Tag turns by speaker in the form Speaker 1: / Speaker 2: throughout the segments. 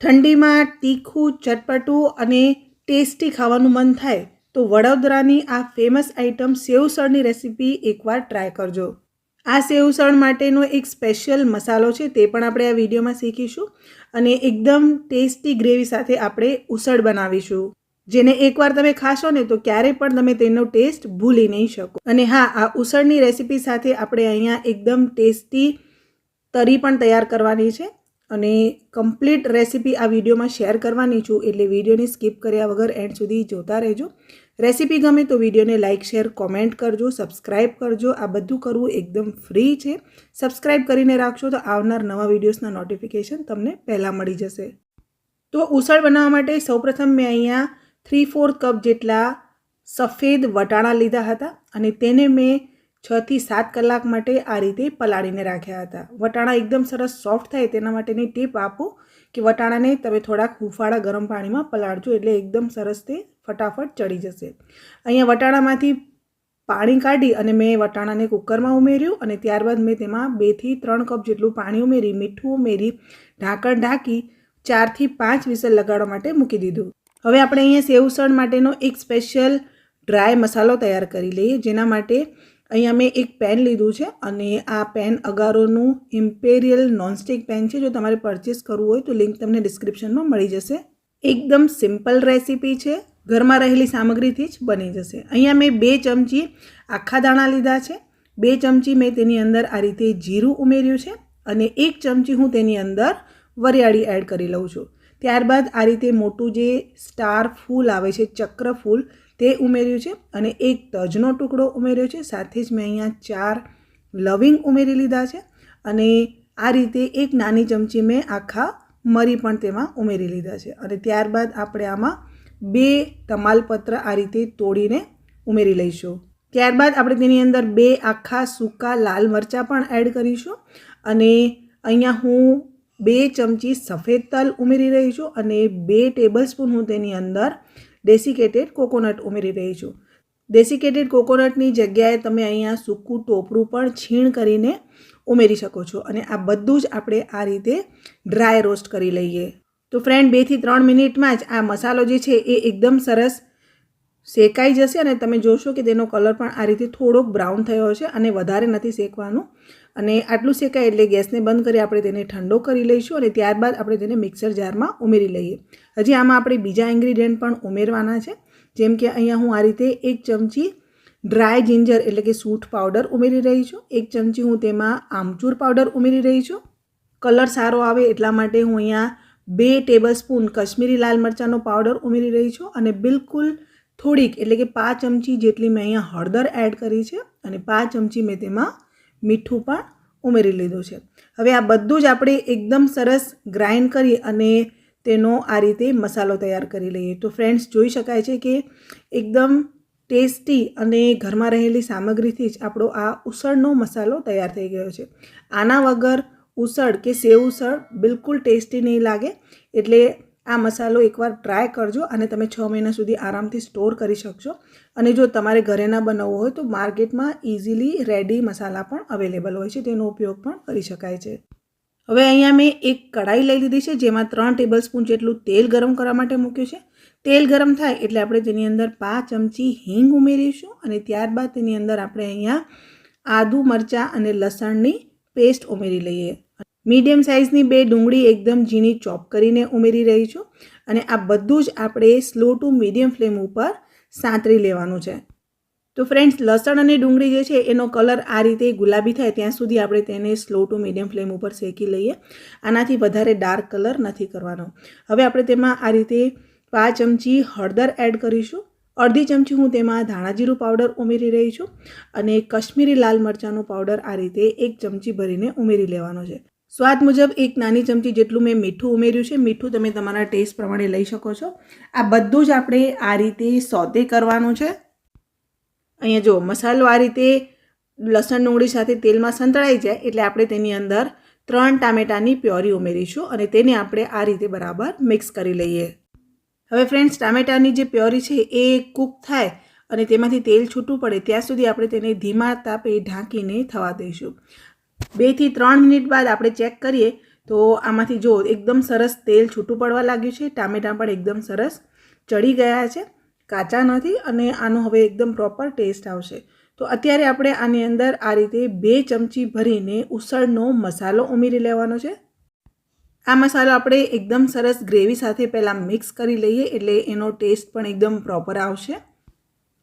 Speaker 1: ઠંડીમાં તીખું, ચટપટું અને ટેસ્ટી ખાવાનું મન થાય, તો વડોદરાની આ ફેમસ આઇટમ સેવસળની રેસીપી એકવાર ટ્રાય કરજો. આ સેવસળ માટેનો એક સ્પેશિયલ મસાલો છે, તે પણ આપણે આ વિડીયોમાં શીખીશું અને એકદમ ટેસ્ટી ગ્રેવી સાથે આપણે ઉસળ બનાવીશું. જેને એકવાર તમે ખાશો ને, તો ક્યારેય પણ તમે તેનો ટેસ્ટ ભૂલી નહીં શકો. અને હા, આ ઉસળની રેસીપી સાથે આપણે અહીંયા એકદમ ટેસ્ટી તરી પણ તૈયાર કરવાની છે. અને કમ્પ્લીટ રેસીપી આ વિડીયોમાં શેર કરવાની છું, એટલે વિડીયોને સ્કીપ કર્યા વગર એન્ડ સુધી જોતા રહેજો. રેસીપી ગમે તો વિડીયોને લાઇક શેર કોમેન્ટ કરજો સબસ્ક્રાઇબ કરજો. આ બધું કરવું એકદમ ફ્રી છે. સબસ્ક્રાઇબ કરીને રાખશો તો આવનાર નવા વિડીયોઝના નોટિફિકેશન તમને પહેલાં મળી જશે. તો ઉસળ બનાવવા માટે સૌપ્રથમ મેં અહીંયા થ્રી ફોર્થ કપ જેટલા સફેદ વટાણા લીધા હતા અને તેને મેં છથી સાત કલાક માટે આ રીતે પલાળીને રાખ્યા હતા. વટાણા એકદમ સરસ સોફ્ટ થાય તેના માટેની ટીપ આપો કે વટાણાને તમે થોડાક હુંફાળા ગરમ પાણીમાં પલાળજો એટલે એકદમ સરસ તે ફટાફટ ચડી જશે. અહીંયા વટાણામાંથી પાણી કાઢી અને મેં વટાણાને કુકરમાં ઉમેર્યું અને ત્યારબાદ મેં તેમાં બેથી ત્રણ કપ જેટલું પાણી ઉમેરી, મીઠું ઉમેરી, ઢાંકણ ઢાંકી ચારથી પાંચ વિસલ લગાડવા માટે મૂકી દીધું. હવે આપણે અહીંયા સેવસણ માટેનો એક સ્પેશિયલ ડ્રાય મસાલો તૈયાર કરી લઈએ, જેના માટે અહીંયા મેં એક પેન લીધું છે અને આ પેન અગારોનું ઇમ્પેરિયલ નોનસ્ટિક પેન છે. જો તમારે પરચેસ કરવું હોય તો લિંક તમને ડિસ્ક્રિપ્શનમાં મળી જશે. એકદમ સિમ્પલ રેસીપી છે. ઘરમાં રહેલી સામગ્રીથી જ બની જશે. અહીંયા મેં બે ચમચી આખા દાણા લીધા છે. બે ચમચી મેં તેની અંદર આ રીતે જીરું ઉમેર્યું છે અને એક ચમચી હું તેની અંદર વરિયાળી એડ કરી લઉં છું. ત્યારબાદ આ રીતે મોટું જે સ્ટાર ફૂલ આવે છે, ચક્ર ફૂલ તે ઉમેર્યું છે અને એક તજનો ટુકડો ઉમેર્યો છે. સાથે જ મેં અહીંયા ચાર લવિંગ ઉમેરી લીધા છે અને આ રીતે એક નાની ચમચી મેં આખા મરી પણ તેમાં ઉમેરી લીધા છે. અને ત્યારબાદ આપણે આમાં બે તમાલપત્ર આ રીતે તોડીને ઉમેરી લઈશું. ત્યારબાદ આપણે તેની અંદર બે આખા સૂકા લાલ મરચાં પણ એડ કરીશું અને અહીંયા હું બે ચમચી સફેદ તલ ઉમેરી રહી છું અને બે ટેબલ સ્પૂન હું તેની અંદર ડેસિકેટેડ કોકોનટ ઉમેરી રહી છું. ડેસિકેટેડ કોકોનટની જગ્યાએ તમે અહીંયા સૂકું ટોપરું પણ છીણ કરીને ઉમેરી શકો છો અને આ બધું જ આપણે આ રીતે ડ્રાય રોસ્ટ કરી લઈએ. તો ફ્રેન્ડ બેથી ત્રણ મિનિટમાં જ આ મસાલો જે છે એ એકદમ સરસ શેકાઈ જશે અને તમે જોશો કે તેનો કલર પણ આ રીતે થોડોક બ્રાઉન થયો છે અને વધારે નથી શેકવાનું. અને આટલું શેકાય એટલે ગેસને બંધ કરી આપણે તેને ઠંડો કરી લઈશું અને ત્યારબાદ આપણે તેને મિક્સર જારમાં ઉમેરી લઈએ. હજી આમાં આપણે બીજા ઇન્ગ્રીડિયન્ટ પણ ઉમેરવાના છે. જેમ કે અહીંયા હું આ રીતે એક ચમચી ડ્રાય જિંજર એટલે કે સૂઠ પાવડર ઉમેરી રહી છું. એક ચમચી હું તેમાં આમચૂર પાવડર ઉમેરી રહી છું. કલર સારો આવે એટલા માટે હું અહીંયા બે ટેબલ સ્પૂન કશ્મીરી લાલ મરચાંનો પાવડર ઉમેરી રહી છું અને બિલકુલ થોડીક એટલે કે પાંચ ચમચી જેટલી મેં અહીંયા હળદર એડ કરી છે અને પાંચ ચમચી મેં તેમાં મીઠું પણ ઉમેરી લીધું છે. હવે આ બધું જ આપણે એકદમ સરસ ગ્રાઇન્ડ કરી અને તેનો આ રીતે મસાલો તૈયાર કરી લઈએ. તો ફ્રેન્ડ્સ, જોઈ શકાય છે કે એકદમ ટેસ્ટી અને ઘરમાં રહેલી સામગ્રીથી જ આપણો આ ઉસળનો મસાલો તૈયાર થઈ ગયો છે. આના વગર ઉસળ કે સેવ ઉસળ બિલકુલ ટેસ્ટી નહીં લાગે. એટલે આ મસાલો એકવાર ટ્રાય કરજો અને તમે છ મહિના સુધી આરામથી સ્ટોર કરી શકશો. અને જો તમારે ઘરે ના બનાવવું હોય તો માર્કેટમાં ઇઝીલી રેડી મસાલા પણ અવેલેબલ હોય છે. તેનો ઉપયોગ પણ કરી શકાય છે. હવે અહીંયા મેં એક કઢાઈ લઈ લીધી છે, જેમાં ત્રણ ટેબલ સ્પૂન જેટલું તેલ ગરમ કરવા માટે મૂક્યું છે. તેલ ગરમ થાય એટલે આપણે તેની અંદર પાંચ ચમચી હિંગ ઉમેરીશું અને ત્યારબાદ તેની અંદર આપણે અહીંયા આદુ મરચાં અને લસણની પેસ્ટ ઉમેરી લઈએ. મીડિયમ સાઇઝની બે ડુંગળી એકદમ ઝીણી ચોપ કરીને ઉમેરી રહી છું અને આ બધું જ આપણે સ્લો ટુ મીડિયમ ફ્લેમ ઉપર સાંતરી લેવાનું છે. તો ફ્રેન્ડ્સ, લસણ અને ડુંગળી જે છે, એનો કલર આ રીતે ગુલાબી થાય ત્યાં સુધી આપણે તેને સ્લો ટુ મીડિયમ ફ્લેમ ઉપર શેકી લઈએ. આનાથી વધારે ડાર્ક કલર નથી કરવાનો. હવે આપણે તેમાં આ રીતે પાંચ ચમચી હળદર એડ કરીશું. અડધી ચમચી હું તેમાં ધાણાજીરું પાવડર ઉમેરી રહી છું અને કશ્મીરી લાલ મરચાંનો પાવડર આ રીતે એક ચમચી ભરીને ઉમેરી લેવાનો છે. સ્વાદ મુજબ એક નાની ચમચી જેટલું મેં મીઠું ઉમેર્યું છે. મીઠું તમે તમારા ટેસ્ટ પ્રમાણે લઈ શકો છો. આ બધું જ આપણે આ રીતે સોતે કરવાનું છે. અહીંયા જો મસાલો આ રીતે લસણ ડુંગળી સાથે તેલમાં સંતળાઈ જાય એટલે આપણે તેની અંદર ત્રણ ટામેટાની પ્યોરી ઉમેરીશું અને તેને આપણે આ રીતે બરાબર મિક્સ કરી લઈએ. હવે ફ્રેન્ડ્સ ટામેટાની જે પ્યોરી છે એ કૂક થાય અને તેમાંથી તેલ છૂટું પડે, ત્યાં સુધી આપણે તેને ધીમા તાપે ઢાંકીને થવા દઈશું. બેથી ત્રણ મિનિટ બાદ આપણે ચેક કરીએ, તો આમાંથી જો એકદમ સરસ તેલ છૂટું પડવા લાગ્યું છે, ટામેટાં પણ એકદમ સરસ ચડી ગયા છે, કાચા નથી અને આનો હવે એકદમ પ્રોપર ટેસ્ટ આવશે. તો અત્યારે આપણે આની અંદર આ રીતે બે ચમચી ભરીને ઉસળનો મસાલો ઉમેરી લેવાનો છે. આ મસાલો આપણે એકદમ સરસ ગ્રેવી સાથે પહેલાં મિક્સ કરી લઈએ, એટલે એનો ટેસ્ટ પણ એકદમ પ્રોપર આવશે.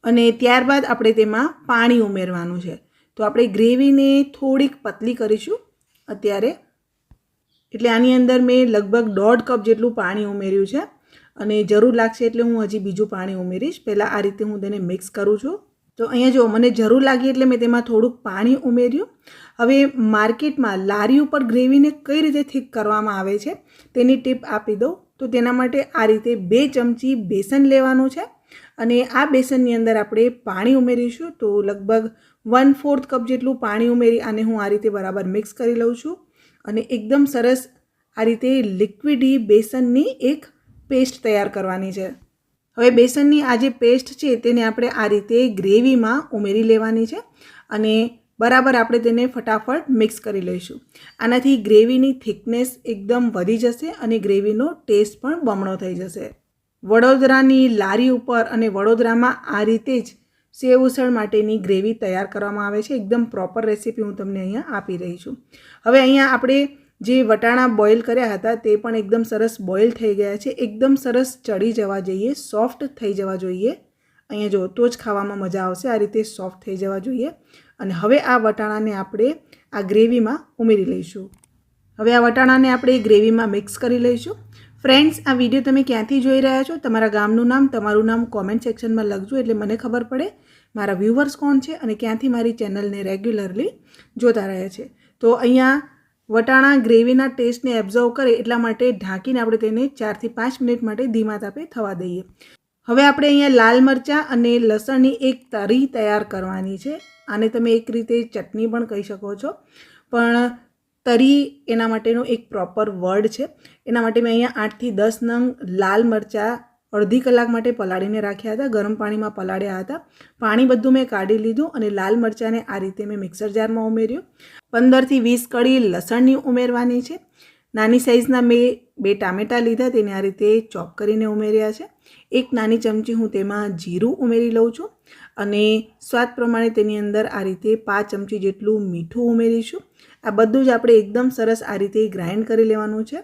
Speaker 1: અને ત્યારબાદ આપણે તેમાં પાણી ઉમેરવાનું છે. તો આપણે ગ્રેવીને થોડીક પતલી કરીશું અત્યારે. એટલે આની અંદર મેં લગભગ દોઢ કપ જેટલું પાણી ઉમેર્યું છે અને જરૂર લાગશે એટલે હું હજી બીજું પાણી ઉમેરીશ. પહેલાં આ રીતે હું તેને મિક્સ કરું છું. તો અહીંયા જો મને જરૂર લાગી એટલે મેં તેમાં થોડુંક પાણી ઉમેર્યું. હવે માર્કેટમાં લારી ઉપર ગ્રેવીને કઈ રીતે થીક કરવામાં આવે છે તેની ટીપ આપી દઉં. તો તેના માટે આ રીતે બે ચમચી બેસન લેવાનું છે અને આ બેસનની અંદર આપણે પાણી ઉમેરીશું. તો લગભગ વન ફોર્થ કપ જેટલું પાણી ઉમેરી આને હું આ રીતે બરાબર મિક્સ કરી લઉં છું અને એકદમ સરસ આ રીતે લિક્વિડી બેસનની એક પેસ્ટ તૈયાર કરવાની છે. હવે બેસનની આ જે પેસ્ટ છે તેને આપણે આ રીતે ગ્રેવીમાં ઉમેરી લેવાની છે અને બરાબર આપણે તેને ફટાફટ મિક્સ કરી લઈશું. આનાથી ગ્રેવીની થિકનેસ એકદમ વધી જશે અને ગ્રેવીનો ટેસ્ટ પણ બમણો થઈ જશે. વડોદરાની લારી ઉપર અને વડોદરામાં આ રીતે જ સેવ ઉસળ માટેની ગ્રેવી તૈયાર કરવામાં આવે છે. એકદમ પ્રોપર રેસીપી હું તમને અહીંયા આપી રહી છું. હવે અહીંયા આપણે જે વટાણા બોઇલ કર્યા હતા તે પણ એકદમ સરસ બોઇલ થઈ ગયા છે. એકદમ સરસ ચડી જવા જોઈએ, સોફ્ટ થઈ જવા જોઈએ. અહીંયા જો તો જ ખાવામાં મજા આવશે, આ રીતે સોફ્ટ થઈ જવા જોઈએ. અને હવે આ વટાણાને આપણે આ ગ્રેવીમાં ઉમેરી લઈશું. હવે આ વટાણાને આપણે ગ્રેવીમાં મિક્સ કરી લઈશું. ફ્રેન્ડ્સ, આ વીડિયો તમે ક્યાંથી જોઈ રહ્યા છો? તમારા ગામનું નામ, તમારું નામ કોમેન્ટ સેક્શનમાં લખજો એટલે મને ખબર પડે. મારા વ્યૂવર્સ કોણ છે અને ક્યાંથી મારી ચેનલને રેગ્યુલરલી જોતા રહે છે? તો અહીંયા વટાણા ગ્રેવીના ટેસ્ટને એબ્ઝર્વ કરે એટલા માટે ઢાંકીને આપણે તેને ચારથી પાંચ મિનિટ માટે ધીમા તાપે થવા દઈએ. હવે આપણે અહીંયા લાલ મરચાં અને લસણની એક તરી તૈયાર કરવાની છે. આને તમે એક રીતે ચટણી પણ કહી શકો છો. પણ તરી એના માટેનો એક પ્રોપર વર્ડ છે. એના માટે મેં અહીંયા આઠથી દસ નંગ લાલ મરચાં અડધી કલાક માટે પલાળીને રાખ્યા હતા, ગરમ પાણીમાં પલાળ્યા હતા. પાણી બધું મેં કાઢી લીધું અને લાલ મરચાંને આ રીતે મેં મિક્સર જારમાં ઉમેર્યું. પંદરથી વીસ કળી લસણની ઉમેરવાની છે. નાની સાઇઝના મેં બે ટામેટાં લીધા, તેને આ રીતે ચોપ કરીને ઉમેર્યા છે. એક નાની ચમચી હું તેમાં જીરું ઉમેરી લઉં છું અને સ્વાદ પ્રમાણે તેની અંદર આ રીતે પાંચ ચમચી જેટલું મીઠું ઉમેરીશું. આ બધું જ આપણે એકદમ સરસ આ રીતે ગ્રાઇન્ડ કરી લેવાનું છે.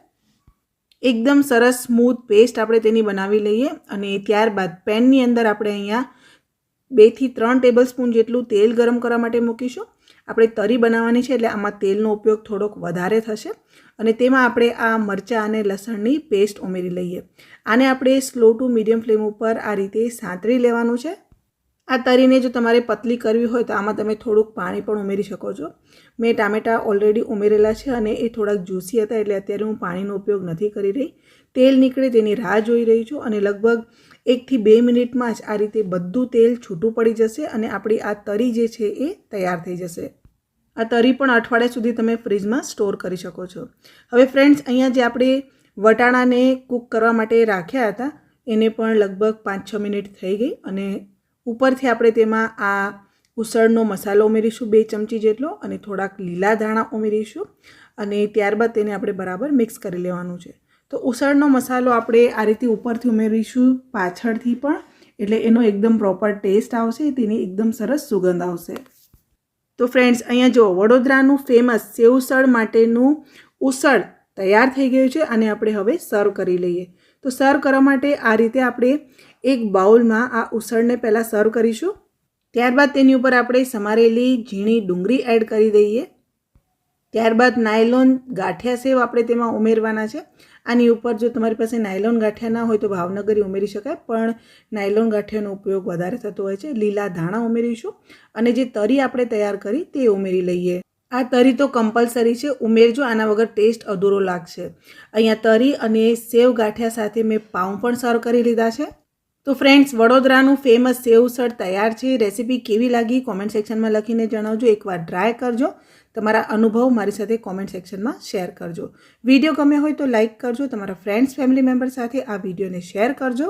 Speaker 1: એકદમ સરસ સ્મૂથ પેસ્ટ આપણે તેની બનાવી લઈએ અને ત્યારબાદ પેનની અંદર આપણે અહીંયા બેથી ત્રણ ટેબલ સ્પૂન જેટલું તેલ ગરમ કરવા માટે મૂકીશું. આપણે તરી બનાવવાની છે એટલે આમાં તેલનો ઉપયોગ થોડોક વધારે થશે અને તેમાં આપણે આ મરચાં અને લસણની પેસ્ટ ઉમેરી લઈએ. આને આપણે સ્લો ટુ મીડિયમ ફ્લેમ ઉપર આ રીતે સાંતળી લેવાનું છે. આ તરીને જો તમારે પતલી કરવી હોય તો આમાં તમે થોડુંક પાણી પણ ઉમેરી શકો છો. મેં ટામેટાં ઓલરેડી ઉમેરેલા છે અને એ થોડાક જ્યુસી હતા એટલે અત્યારે હું પાણીનો ઉપયોગ નથી કરી રહી. તેલ નીકળે તેની રાહ જોઈ રહી છું અને લગભગ એકથી બે મિનિટમાં જ આ રીતે બધું તેલ છૂટું પડી જશે અને આપણી આ તરી જે છે એ તૈયાર થઈ જશે. આ તરી પણ અઠવાડિયા સુધી તમે ફ્રીજમાં સ્ટોર કરી શકો છો. હવે ફ્રેન્ડ્સ અહીંયા જે આપણે વટાણાને કૂક કરવા માટે રાખ્યા હતા, એને પણ લગભગ પાંચ છ મિનિટ થઈ ગઈ અને ઉપરથી આપણે તેમાં આ ઉસળનો મસાલો ઉમેરીશું, બે ચમચી જેટલો અને થોડાક લીલા ધાણા ઉમેરીશું અને ત્યારબાદ તેને આપણે બરાબર મિક્સ કરી લેવાનું છે. તો ઉસળનો મસાલો આપણે આ રીતે ઉપરથી ઉમેરીશું પાછળથી પણ, એટલે એનો એકદમ પ્રોપર ટેસ્ટ આવશે, તેની એકદમ સરસ સુગંધ આવશે. તો ફ્રેન્ડ્સ અહીંયા જો વડોદરાનું ફેમસ સેવસળ માટેનું ઉસળ તૈયાર થઈ ગયું છે અને આપણે હવે સર્વ કરી લઈએ. તો સર્વ કરવા માટે આ રીતે આપણે એક બાઉલમાં આ ઉસળને પહેલાં સર્વ કરીશું. ત્યારબાદ તેની ઉપર આપણે સમારેલી ઝીણી ડુંગળી એડ કરી દઈએ. ત્યારબાદ નાયલોન ગાંઠિયા સેવ આપણે તેમાં ઉમેરવાના છે. આની ઉપર જો તમારી પાસે નાયલોન ગાંઠિયા ના હોય તો ભાવનગરી ઉમેરી શકાય, પણ નાયલોન ગાંઠિયાનો ઉપયોગ વધારે થતો હોય છે. લીલા ધાણા ઉમેરીશું અને જે તરી આપણે તૈયાર કરી તે ઉમેરી લઈએ. આ તરી તો કમ્પલસરી છે. ઉમેરજો, આના વગર ટેસ્ટ અધૂરો લાગશે. અહીંયા તરી અને સેવ ગાંઠિયા સાથે મેં પાઉં પણ સર્વ કરી લીધા છે. તો ફ્રેન્ડ્સ વડોદરાનું ફેમસ સેવસળ તૈયાર છે. રેસીપી કેવી લાગી? કોમેન્ટ સેક્શનમાં લખીને જણાવજો. એકવાર ટ્રાય કરજો. તમારા અનુભવ મારી સાથે કોમેન્ટ સેક્શનમાં શેર કરજો. વીડિયો ગમ્યો હોય તો લાઇક કરજો. તમારા ફ્રેન્ડ્સ ફેમિલી મેમ્બર સાથે આ વિડીયોને શેર કરજો.